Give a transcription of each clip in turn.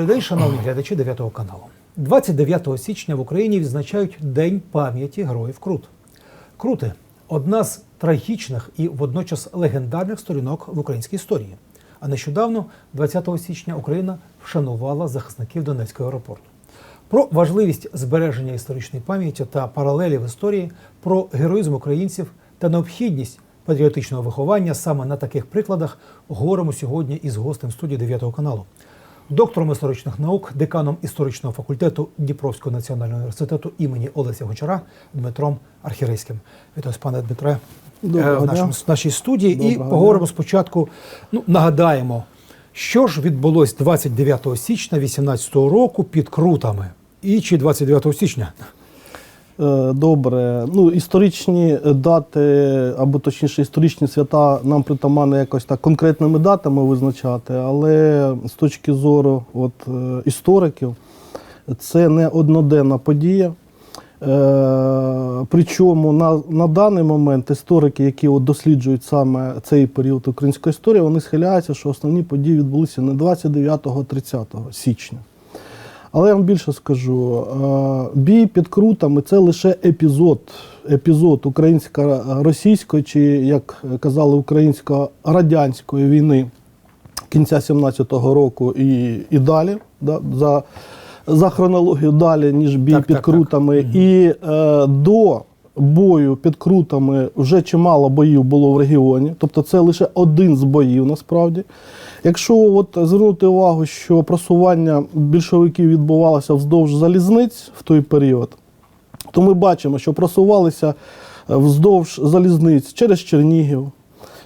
Добрий день, шановні глядачі 9 каналу. 29 січня в Україні відзначають День пам'яті героїв Крут. Крути одна з трагічних і водночас легендарних сторінок в українській історії. А нещодавно, 20 січня, Україна вшанувала захисників Донецького аеропорту. Про важливість збереження історичної пам'яті та паралелі в історії, про героїзм українців та необхідність патріотичного виховання саме на таких прикладах говоримо сьогодні із гостем студії 9 каналу, доктором історичних наук, деканом історичного факультету Дніпровського національного університету імені Олеся Гончара Дмитром Архірейським. Вітаю, пане Дмитре, Доброго е, в нашому, нашій студії. і поговоримо дня. спочатку. Ну, нагадаємо, що ж відбулось 29 січня 2018 року під Крутами. І чи 29 січня? Е, Добре. Ну, історичні дати, або точніше, історичні свята нам притаманно якось так конкретними датами визначати, але з точки зору от, е, істориків, це не одноденна подія. Е, причому на, на даний момент історики, які от досліджують саме цей період української історії, вони схиляються, що основні події відбулися не 29-30 січня. Але я вам більше скажу: е, бій під крутами це лише епізод, епізод українсько-російської, чи як казали, українсько-радянської війни кінця 17-го року і, і далі. Да, за, за хронологією далі, ніж бій Так, під так, так. крутами. І е, до бою під крутами вже чимало боїв було в регіоні. Тобто це лише один з боїв насправді. Якщо от звернути увагу, що просування більшовиків відбувалося вздовж залізниць в той період, то ми бачимо, що просувалися е, вздовж залізниць через Чернігів,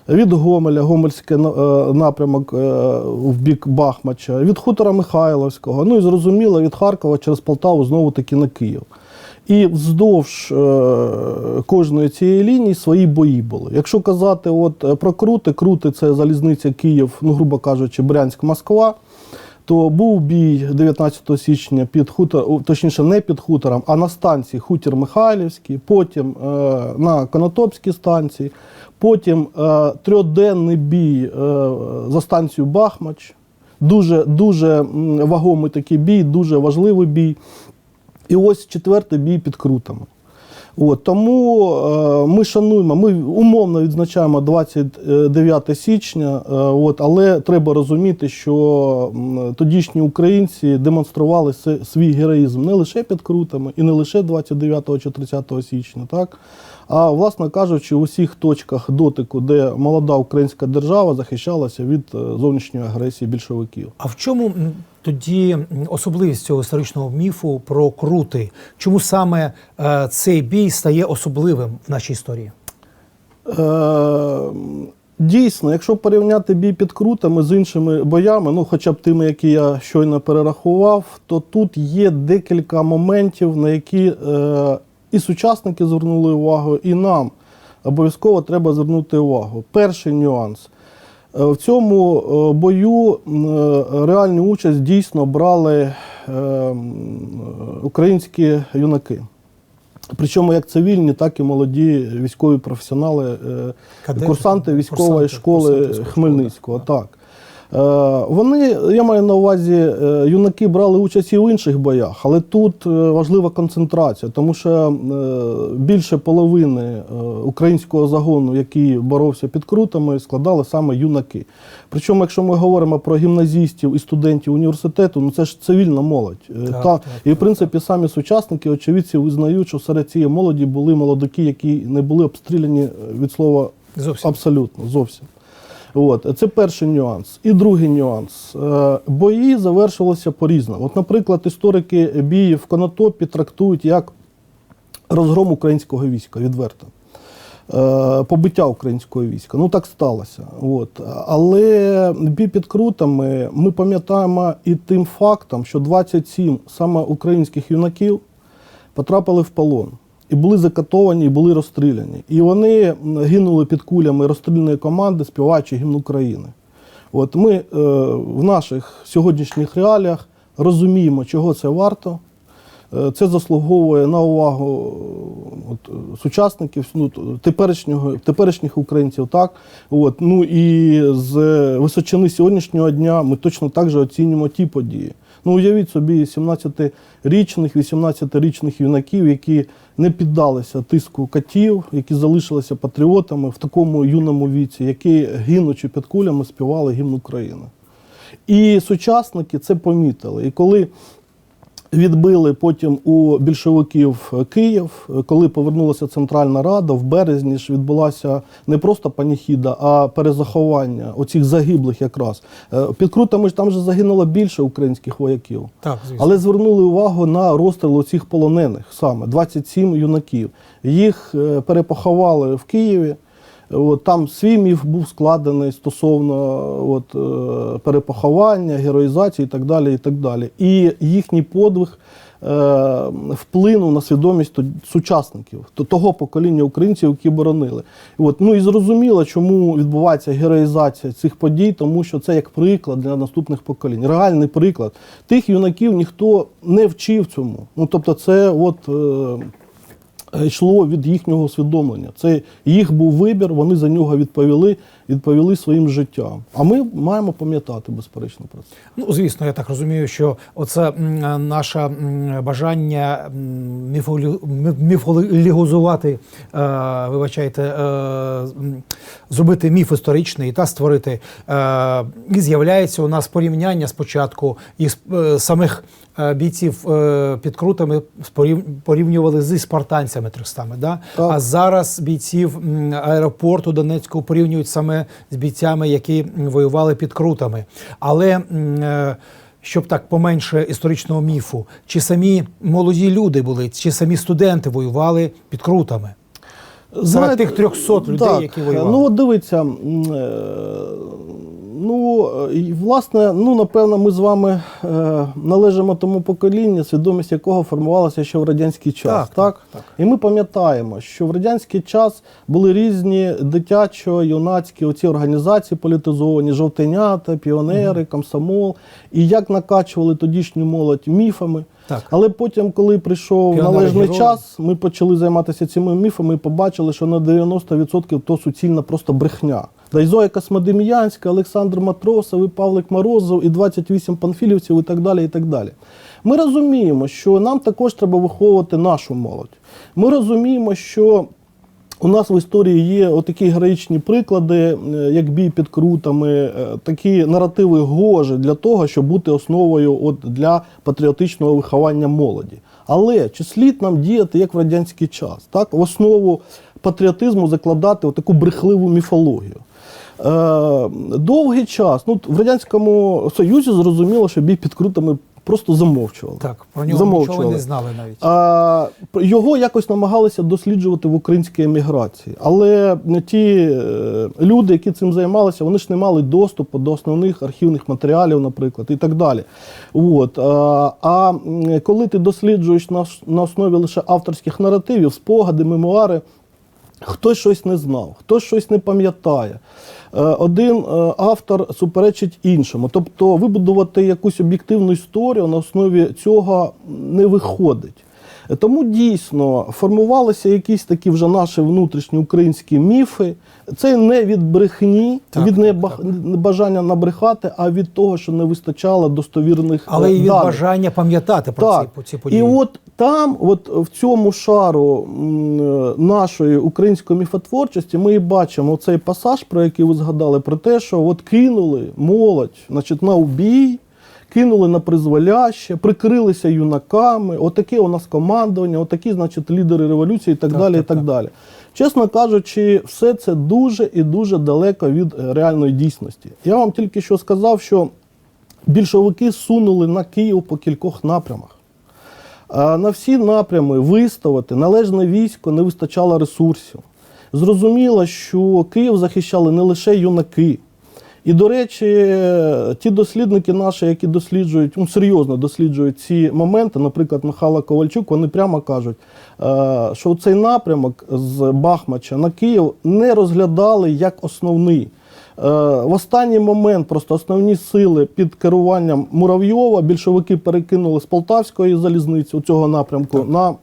від Гомеля, Гомельський е, напрямок е, в бік Бахмача, від хутора Михайловського, ну і зрозуміло, від Харкова через Полтаву знову таки на Київ. І вздовж е, кожної цієї лінії свої бої були. Якщо казати от, е, про крути, крути це залізниця Київ, ну, грубо кажучи, Брянськ, Москва, то був бій 19 січня під хутор, точніше, не під хутором, а на станції Хутір Михайлівський, потім е, на Конотопській станції, потім е, трьохденний бій е, за станцію Бахмач. Дуже, дуже вагомий такий бій, дуже важливий бій. І ось четвертий бій під крутами. От, тому е, ми шануємо, ми умовно відзначаємо 29 січня, е, от, але треба розуміти, що тодішні українці демонстрували свій героїзм не лише під крутами і не лише 29 чи 30 січня, так? а власне кажучи, у всіх точках дотику, де молода українська держава захищалася від е, зовнішньої агресії більшовиків. А в чому тоді особливість цього історичного міфу про крути? Чому саме е, цей бій стає особливим в нашій історії? Е, Дійсно, якщо порівняти бій під крутами з іншими боями, ну хоча б тими, які я щойно перерахував, то тут є декілька моментів, на які е, і сучасники звернули увагу, і нам обов'язково треба звернути увагу. Перший нюанс. Е, В цьому е, бою е, реальну участь дійсно брали українські юнаки. Причому як цивільні, так і молоді військові професіонали, Кадети, курсанти військової курсанти, школи курсанти Хмельницького. Так. Е, Вони, я маю на увазі, е, юнаки брали участь і в інших боях, але тут е, важлива концентрація, тому що більше половини українського загону, який боровся під крутами, складали саме юнаки. Причому, якщо ми говоримо про гімназістів і студентів університету, ну це ж цивільна молодь. Так, Та, так, і в так, принципі самі сучасники, очевидці, визнають, що серед цієї молоді були молодики, які не були обстріляні від слова Зовсім. Абсолютно, зовсім. От, це перший нюанс. І другий нюанс. Е, Бої завершилися по-різному. От, наприклад, історики бії в Конотопі трактують як розгром українського війська відверто. Е, Побиття українського війська. Ну так сталося. От. Але бій під крутами ми пам'ятаємо і тим фактом, що 27 саме українських юнаків потрапили в полон. І були закатовані, і були розстріляні. І вони гинули під кулями розстріляної команди, співаючи гімн України. От ми е, в наших сьогоднішніх реаліях розуміємо, чого це варто. Е, Це заслуговує на увагу е, от, сучасників, ну, теперішнього, теперішніх українців. Так? От, ну і з височини сьогоднішнього дня ми точно так же оцінюємо ті події. Ну, уявіть собі 17-річних, 18-річних юнаків, які не піддалися тиску катів, які залишилися патріотами в такому юному віці, які гинучи під кулями співали гімн України. І сучасники це помітили. І коли відбили потім у більшовиків Київ, коли повернулася Центральна Рада, в березні ж відбулася не просто паніхіда, а перезаховання оцих загиблих якраз. Е, Під Крутами ж там же загинуло більше українських вояків. Так, звісно. Але звернули увагу на розстріл цих полонених саме 27 юнаків. Їх е, перепоховали в Києві. От, там свій міф був складений стосовно от, е, перепоховання, героїзації і так далі. І так далі. І їхній подвиг е, вплинув на свідомість сучасників, того покоління українців, які боронили. От, ну і зрозуміло, чому відбувається героїзація цих подій, тому що це як приклад для наступних поколінь. Реальний приклад. Тих юнаків ніхто не вчив цьому. Ну, тобто, це от. Е, йшло від їхнього усвідомлення. Це їх був вибір, вони за нього відповіли, відповіли своїм життям. А ми маємо пам'ятати безперечно про це. Ну, звісно, я так розумію, що оце наше бажання міфолі- мі- е, вибачайте, е, зробити міф історичний та створити. Е, і з'являється у нас порівняння спочатку із е, самих бійців під крутами порівнювали зі спартанцями 300, да? Так. а зараз бійців аеропорту Донецького порівнюють саме з бійцями, які воювали під крутами. Але е, щоб так поменше історичного міфу, чи самі молоді люди були, чи самі студенти воювали під крутами? Серед тих 300 людей, так, які воювали. Ну, от дивіться, е, ну, е, і, власне, ну, напевно, ми з вами е, належимо тому поколінню, свідомість якого формувалася ще в радянський час. Так, Так, так, так. І ми пам'ятаємо, що в радянський час були різні дитячо-юнацькі оці організації політизовані, жовтенята, піонери, комсомол, і як накачували тодішню молодь міфами. Так. Але потім, коли прийшов Піонери належний герої. час, ми почали займатися цими міфами і побачили, що на 90% то суцільна просто брехня. Та й Зоя Космодем'янська, Олександр Матросов, і Павлик Морозов, і 28 панфілівців, і так далі. і так далі. Ми розуміємо, що нам також треба виховувати нашу молодь. Ми розуміємо, що у нас в історії є отакі героїчні приклади, е, як бій під крутами, е, такі наративи гожі для того, щоб бути основою от для патріотичного виховання молоді. Але чи слід нам діяти як в радянський час? Так, в основу патріотизму закладати таку брехливу міфологію. Е, довгий час, ну в радянському союзі зрозуміло, що бій під крутами просто замовчували. Так, про нього нічого не знали навіть. А, його якось намагалися досліджувати в українській еміграції. Але ті е, люди, які цим займалися, вони ж не мали доступу до основних архівних матеріалів, наприклад, і так далі. От. А, а коли ти досліджуєш на, на основі лише авторських наративів, спогади, мемуари, Хтось щось не знав, хтось щось не пам'ятає. Е, Один е, автор суперечить іншому. Тобто вибудувати якусь об'єктивну історію на основі цього не виходить. Тому дійсно формувалися якісь такі вже наші внутрішні українські міфи. Це не від брехні, Так, від небажання набрехати, а від того, що не вистачало достовірних Але е, і від бажання пам'ятати про про ці події. І от там, от в цьому шару е, нашої української міфотворчості, ми і бачимо цей пасаж, про який ви згадали, про те, що от кинули молодь значить, на убій, кинули на призволяще, прикрилися юнаками, отаке у нас командування, отакі, значить, лідери революції і так, Так, далі. так, і так, так. далі. Чесно кажучи, все це дуже і дуже далеко від реальної дійсності. Я вам тільки що сказав, що більшовики сунули на Київ по кількох напрямах. На всі напрями виставити належне військо не вистачало ресурсів. Зрозуміло, що Київ захищали не лише юнаки. І, до речі, ті дослідники наші, які досліджують, ну, серйозно досліджують ці моменти, наприклад, Михайло Ковальчук, вони прямо кажуть, е, що цей напрямок з Бахмача на Київ не розглядали як основний. Е, В останній момент просто основні сили під керуванням Муравйова більшовики перекинули з Полтавської залізниці у цього напрямку на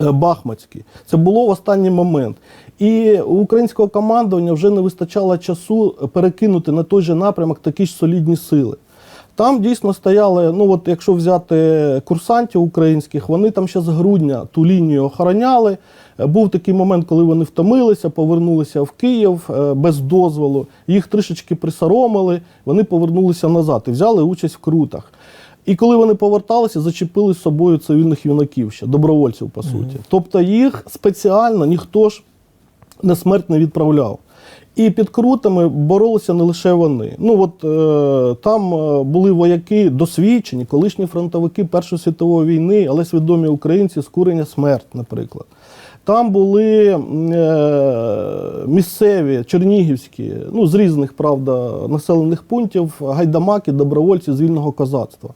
е, Бахмацький. Це було в останній момент. І у українського командування вже не вистачало часу перекинути на той же напрямок такі ж солідні сили. Там дійсно стояли, ну от якщо взяти курсантів українських, вони там ще з грудня ту лінію охороняли. Був такий момент, коли вони втомилися, повернулися в Київ е, без дозволу. Їх трішечки присоромили, вони повернулися назад і взяли участь в крутах. І коли вони поверталися, зачепили з собою цивільних юнаків ще, добровольців, по суті. Тобто їх спеціально ніхто ж на смерть не відправляв. І під крутами боролися не лише вони. Ну от е, там е, були вояки досвідчені, колишні фронтовики Першої світової війни, але свідомі українці з курення смерть, наприклад. Там були е, місцеві чернігівські, ну з різних правда населених пунктів, гайдамаки, добровольці з вільного козацтва.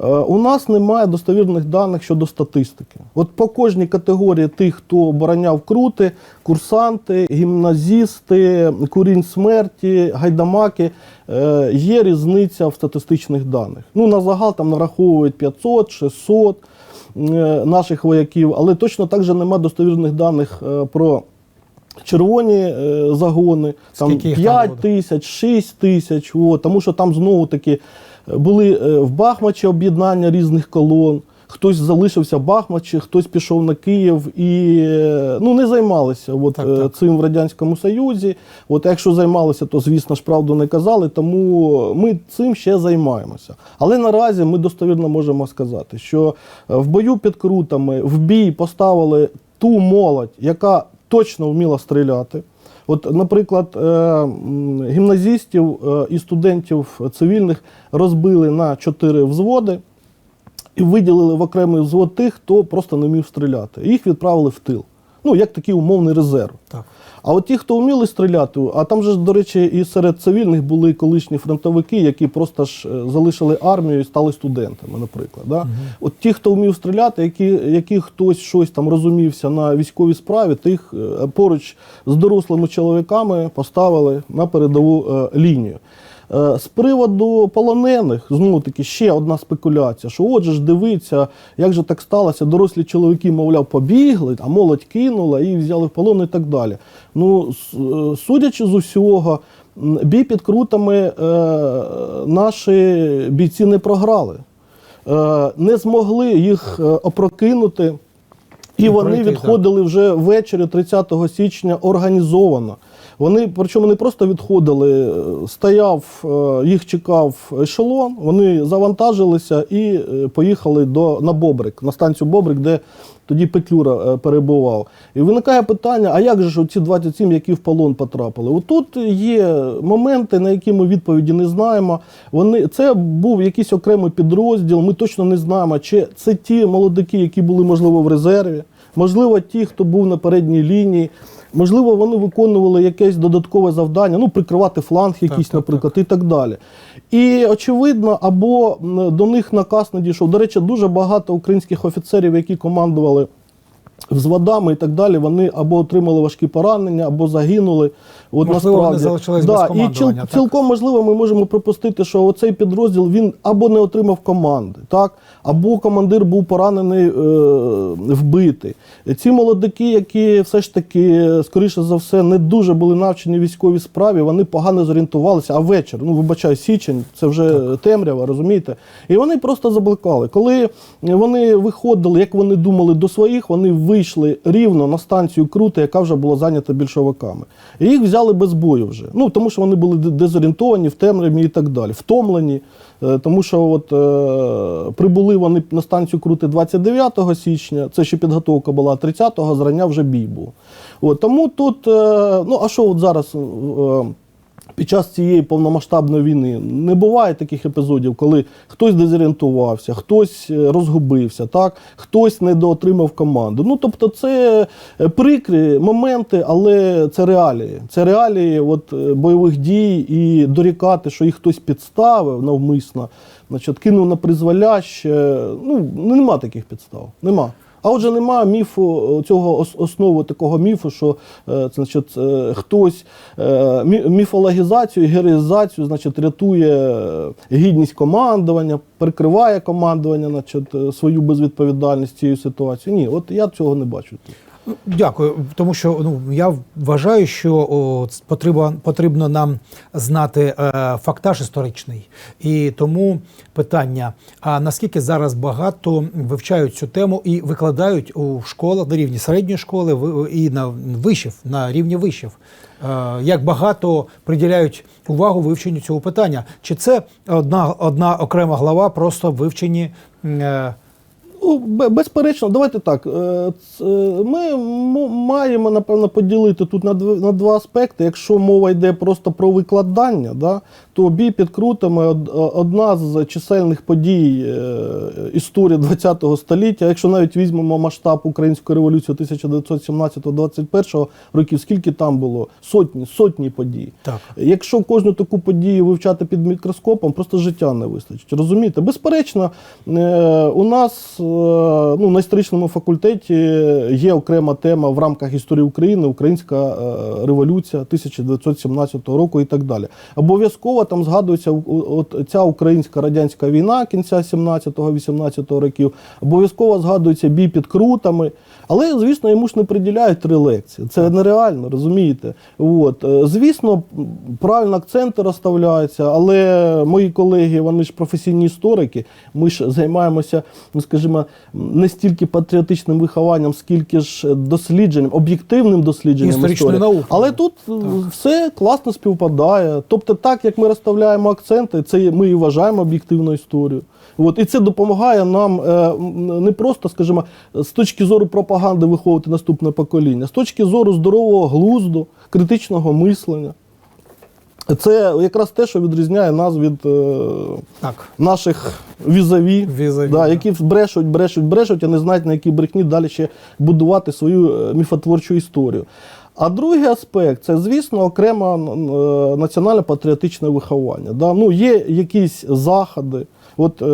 Е, У нас немає достовірних даних щодо статистики. От по кожній категорії тих, хто обороняв крути, курсанти, гімназісти, курінь смерті, гайдамаки, е, є різниця в статистичних даних. Ну, на загал там нараховують 500, 600 е, наших вояків, але точно так же немає достовірних даних про червоні загони, там Скільки там 5 тисяч, 6 тисяч, от, тому що там знову таки були е, в Бахмачі об'єднання різних колон. Хтось залишився в Бахмачі, хтось пішов на Київ і е, ну, не займалися от, Так, е, так. цим в Радянському Союзі. От, якщо займалися, то звісно ж правду не казали, тому ми цим ще займаємося. Але наразі ми достовірно можемо сказати, що в бою під крутами в бій поставили ту молодь, яка точно вміла стріляти. От, наприклад, е, гімназістів е, і студентів цивільних розбили на чотири взводи і виділили в окремий взвод тих, хто просто не вмів стріляти. Їх відправили в тил. Ну, як такий умовний резерв. Так. А от ті, хто вміли стріляти, а там же, до речі, і серед цивільних були колишні фронтовики, які просто ж е, залишили армію і стали студентами, наприклад. Да? От ті, хто вмів стріляти, які, які хтось щось там розумівся на військовій справі, тих е, поруч з дорослими чоловіками поставили на передову е, лінію. Е, З приводу полонених, знову таки, ще одна спекуляція, що отже ж дивиться, як же так сталося, дорослі чоловіки, мовляв, побігли, а молодь кинула і взяли в полон і так далі. Ну, е, судячи з усього, бій під крутами е, наші бійці не програли, не змогли їх опрокинути. І вони відходили вже ввечері 30 січня організовано. Вони, причому не просто відходили, е, стояв, е, їх чекав ешелон, вони завантажилися і е, поїхали до, на Бобрик, на станцію Бобрик, де тоді Петлюра перебував. І виникає питання: а як же ж ці 27, які в полон потрапили? Отут є моменти, на які ми відповіді не знаємо. Вони, це був якийсь окремий підрозділ, ми точно не знаємо, чи це ті молодики, які були, можливо, в резерві, можливо, ті, хто був на передній лінії. Можливо, вони виконували якесь додаткове завдання, ну, прикривати фланг якийсь, так, наприклад, і так далі. І очевидно, або до них наказ надійшов. До речі, дуже багато українських офіцерів, які командували взводами і так далі, вони або отримали важкі поранення, або загинули. От Можливо, вони залишились да, без і ціл, командування, так? цілком можливо, ми можемо припустити, що оцей підрозділ він або не отримав команди, так, або командир був поранений, е, вбитий. Ці молодики, які все ж таки, скоріше за все, не дуже були навчені військовій справі, вони погано зорієнтувалися, а вечір, ну вибачаю, січень, це вже темрява, розумієте? І вони просто заблукали. Коли вони виходили, як вони думали, до своїх, вони вийшли рівно на станцію Крути, яка вже була зайнята більшовиками. І їх взяли без бою вже. Ну, тому що вони були дезорієнтовані, в темряві і так далі, втомлені. Е, Тому що от, е, прибули вони на станцію Крути 29 січня, це ще підготовка була, 30-го зрання вже бій був. От, тому тут, е, ну а що от зараз е, під час цієї повномасштабної війни не буває таких епізодів, коли хтось дезорієнтувався, хтось е, розгубився, так? хтось недоотримав команду. Ну, тобто це е, прикрі моменти, але це реалії. Це реалії от, е, бойових дій і дорікати, що їх хтось підставив навмисно, значить, кинув на призволяще. Ну, нема таких підстав. Нема. А отже, немає міфу цього ос- основи такого міфу, що е, значить, е, хтось е, міфологізацію, героїзацію, значить, рятує е, гідність командування, прикриває командування, значить, е, свою безвідповідальність цією ситуацією. Ні, от я цього не бачу. Дякую, тому що ну я вважаю, що о, потрібно, потрібно нам знати е, фактаж історичний, і тому питання: а наскільки зараз багато вивчають цю тему і викладають у школах на рівні середньої школи і на вишів, на рівні вишів? Е, як багато приділяють увагу вивченню цього питання? Чи це одна, одна окрема глава, просто вивчені? Е, Ну, безперечно, давайте так. е, е, Ми маємо, напевно, поділити тут на дв- на два аспекти. Якщо мова йде просто про викладання, да, то бій під крутами одна з чисельних подій е, історії ХХ століття. Якщо навіть візьмемо масштаб української революції 1917-21 років, скільки там було? Сотні, сотні подій. Так. Якщо кожну таку подію вивчати під мікроскопом, просто життя не вистачить. Розумієте? Безперечно, у нас ну, на історичному факультеті є окрема тема в рамках історії України, Українська е, революція 1917 року і так далі. Обов'язково там згадується от ця українська радянська війна кінця 17-18 років, обов'язково згадується бій під крутами. Але, звісно, йому ж не приділяють три лекції. Це нереально, розумієте? От. Е, Звісно, правильно акценти розставляються, але мої колеги, вони ж професійні історики. Ми ж займаємося, ну скажімо, не стільки патріотичним вихованням, скільки ж дослідженням, об'єктивним дослідженням історії. наукою. Але тут е, все класно співпадає. Тобто, так як ми розставляємо акценти, це ми і вважаємо об'єктивною історією. От, і це допомагає нам е, не просто, скажімо, з точки зору пропаганди виховувати наступне покоління, з точки зору здорового глузду, критичного мислення. Це якраз те, що відрізняє нас від е, так. наших візаві, Візаві, да, які брешуть, брешуть, брешуть, а не знають, на якій брехні далі ще будувати свою е, міфотворчу історію. А другий аспект це, звісно, окремо е, національне патріотичне виховання. Да? Ну, є якісь заходи. От е,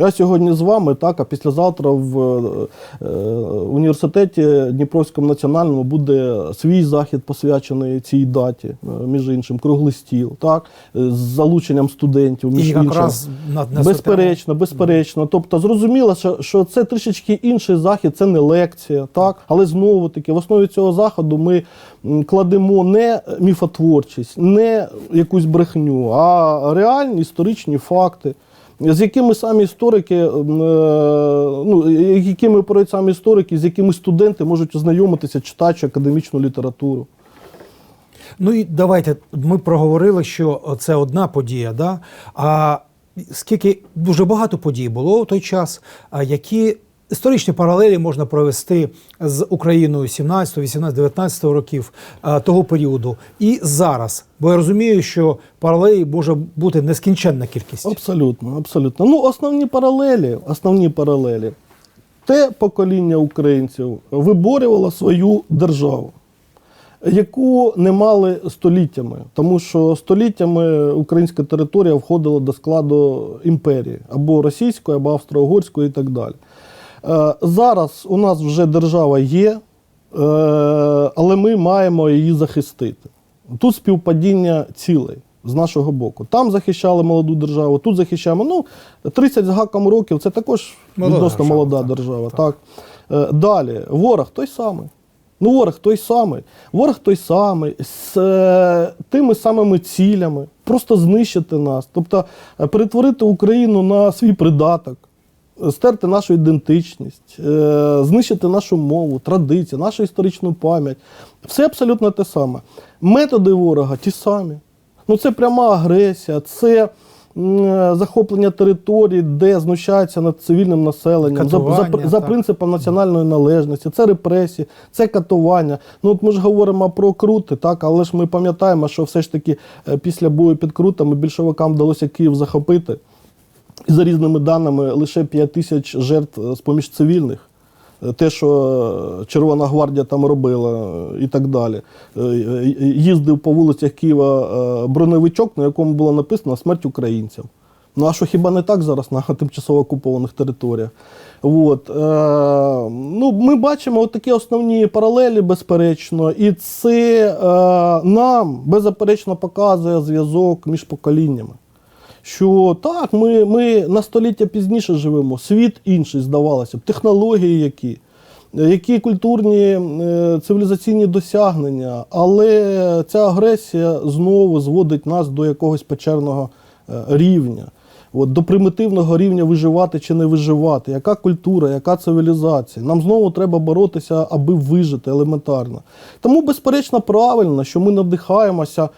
я сьогодні з вами, так, а післязавтра в е, університеті Дніпровському національному буде свій захід посвячений цій даті, е, між іншим, круглий стіл, так, е, з залученням студентів, І іншим. якраз Безперечно, безперечно. Тобто зрозуміло, що, що це трішечки інший захід, це не лекція, так? Але знову таки, в основі цього заходу ми кладемо не міфотворчість, не якусь брехню, а реальні історичні факти. З якими самі історики, е, ну, якими поряд самі історики, з якими студенти можуть ознайомитися, читаючи академічну літературу. Ну і давайте ми проговорили, що це одна подія, да? а скільки дуже багато подій було у той час, які історичні паралелі можна провести з Україною 17, 18, 19 років того періоду і зараз. Бо я розумію, що паралелі може бути нескінченна кількість. Абсолютно, абсолютно. Ну, основні паралелі, основні паралелі. Те покоління українців виборювало свою державу, яку не мали століттями, тому що століттями українська територія входила до складу імперії або російської, або австро-угорської і так далі. Е, Зараз у нас вже держава є, е, але ми маємо її захистити. Тут співпадіння цілей з нашого боку. Там захищали молоду державу, тут захищаємо. Ну, 30 з гаком років це також Молода відносно держава, молода так, держава. Так. Е, Далі, ворог той самий. Ну, ворог той самий. Ворог той самий, з е, тими самими цілями, просто знищити нас, тобто перетворити Україну на свій придаток, стерти нашу ідентичність, е, знищити нашу мову, традиції, нашу історичну пам'ять. Все абсолютно те саме. Методи ворога ті самі. Ну, це пряма агресія, це е, захоплення територій, де знущаються над цивільним населенням, за, за, за принципом національної належності, це репресії, це катування. Ну от ми ж говоримо про крути, так, але ж ми пам'ятаємо, що все ж таки е, після бою під крутами більшовикам вдалося Київ захопити. За різними даними лише 5 тисяч жертв е, з-поміж цивільних. Е, Те, що е, Червона гвардія там робила і так далі. Їздив по вулицях Києва броневичок, на якому було написано смерть українцям. Ну а що хіба не так зараз на тимчасово окупованих територіях? От, ну, ми бачимо такі основні паралелі, безперечно, і це нам беззаперечно показує зв'язок між поколіннями. Що так, ми, ми на століття пізніше живемо, світ інший, здавалося б, технології які. які культурні е, цивілізаційні досягнення, але ця агресія знову зводить нас до якогось печерного е, рівня. От, до примітивного рівня виживати чи не виживати, яка культура, яка цивілізація. Нам знову треба боротися, аби вижити елементарно. Тому, безперечно, правильно, що ми надихаємося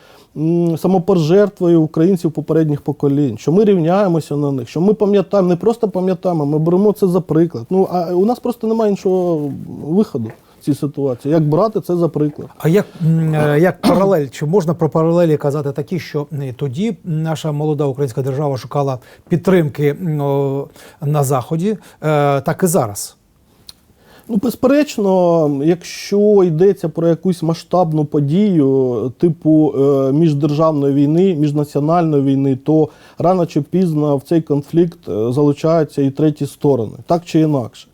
самопожертвою українців попередніх поколінь, що ми рівняємося на них, що ми пам'ятаємо, не просто пам'ятаємо, ми беремо це за приклад. Ну а у нас просто немає іншого виходу в цій ситуації. Як брати це за приклад? А як, е, як паралель? Чи можна про паралелі казати такі, що тоді наша молода українська держава шукала підтримки на заході, е, так і зараз? Ну, безперечно, якщо йдеться про якусь масштабну подію, типу е, міждержавної війни, міжнаціональної війни, то рано чи пізно в цей конфлікт е, залучаються і треті сторони, так чи інакше.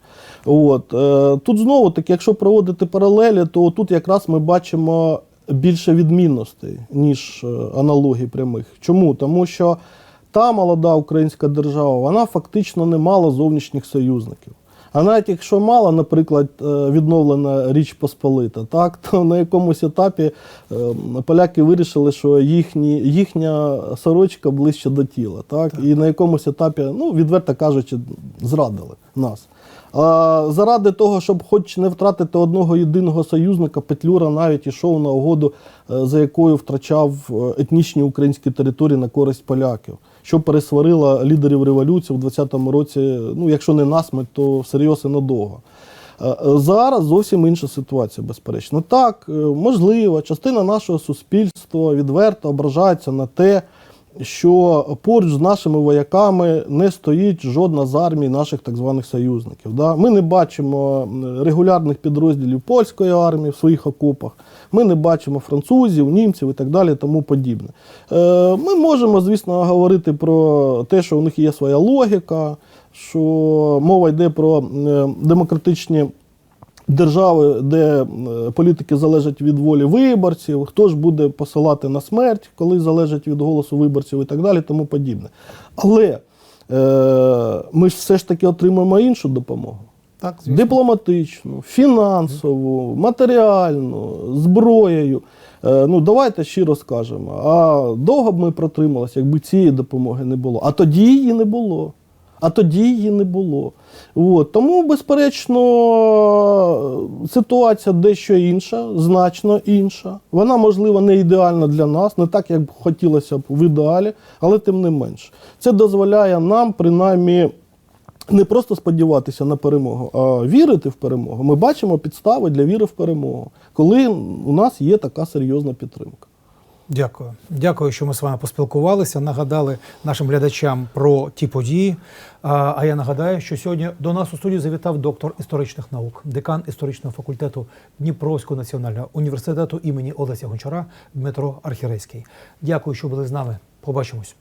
От. е, Тут знову таки, якщо проводити паралелі, то тут якраз ми бачимо більше відмінностей, ніж аналогій прямих. Чому? Тому що та молода українська держава, вона фактично не мала зовнішніх союзників. А навіть якщо мала, наприклад, е, відновлена Річ Посполита, так, то на якомусь етапі е, поляки вирішили, що їхні, їхня сорочка ближче до тіла. Так? І на якомусь етапі, ну, відверто кажучи, зрадили нас. А заради того, щоб хоч не втратити одного єдиного союзника, Петлюра навіть ішов на угоду, е, за якою втрачав етнічні українські території на користь поляків, що пересварило лідерів революції в 20-му році, ну якщо не насмерть, то всерйоз і надовго. Е, е, Зараз зовсім інша ситуація, безперечно. Так, е, можливо, частина нашого суспільства відверто ображається на те, що поруч з нашими вояками не стоїть жодна з армій наших так званих союзників. Да? Ми не бачимо регулярних підрозділів польської армії в своїх окопах, ми не бачимо французів, німців і так далі, тому подібне. Е, Ми можемо, звісно, говорити про те, що у них є своя логіка, що мова йде про е, демократичні держави, де е, політики залежать від волі виборців, хто ж буде посилати на смерть, коли залежить від голосу виборців і так далі, тому подібне. Але е, ми ж все ж таки отримуємо іншу допомогу. Так. Дипломатичну, фінансову, матеріальну, зброєю. Е, Ну, давайте щиро скажемо. А довго б ми протрималися, якби цієї допомоги не було. А тоді її не було. А тоді її не було. От. Тому, безперечно, ситуація дещо інша, значно інша. Вона, можливо, не ідеальна для нас, не так, як б хотілося б в ідеалі, але тим не менш. Це дозволяє нам, принаймні, не просто сподіватися на перемогу, а вірити в перемогу. Ми бачимо підстави для віри в перемогу, коли у нас є така серйозна підтримка. Дякую. Дякую, що ми з вами поспілкувалися. Нагадали нашим глядачам про ті події. А я нагадаю, що сьогодні до нас у студію завітав доктор історичних наук, декан історичного факультету Дніпровського національного університету імені Олеся Гончара Дмитро Архірейський. Дякую, що були з нами. Побачимось.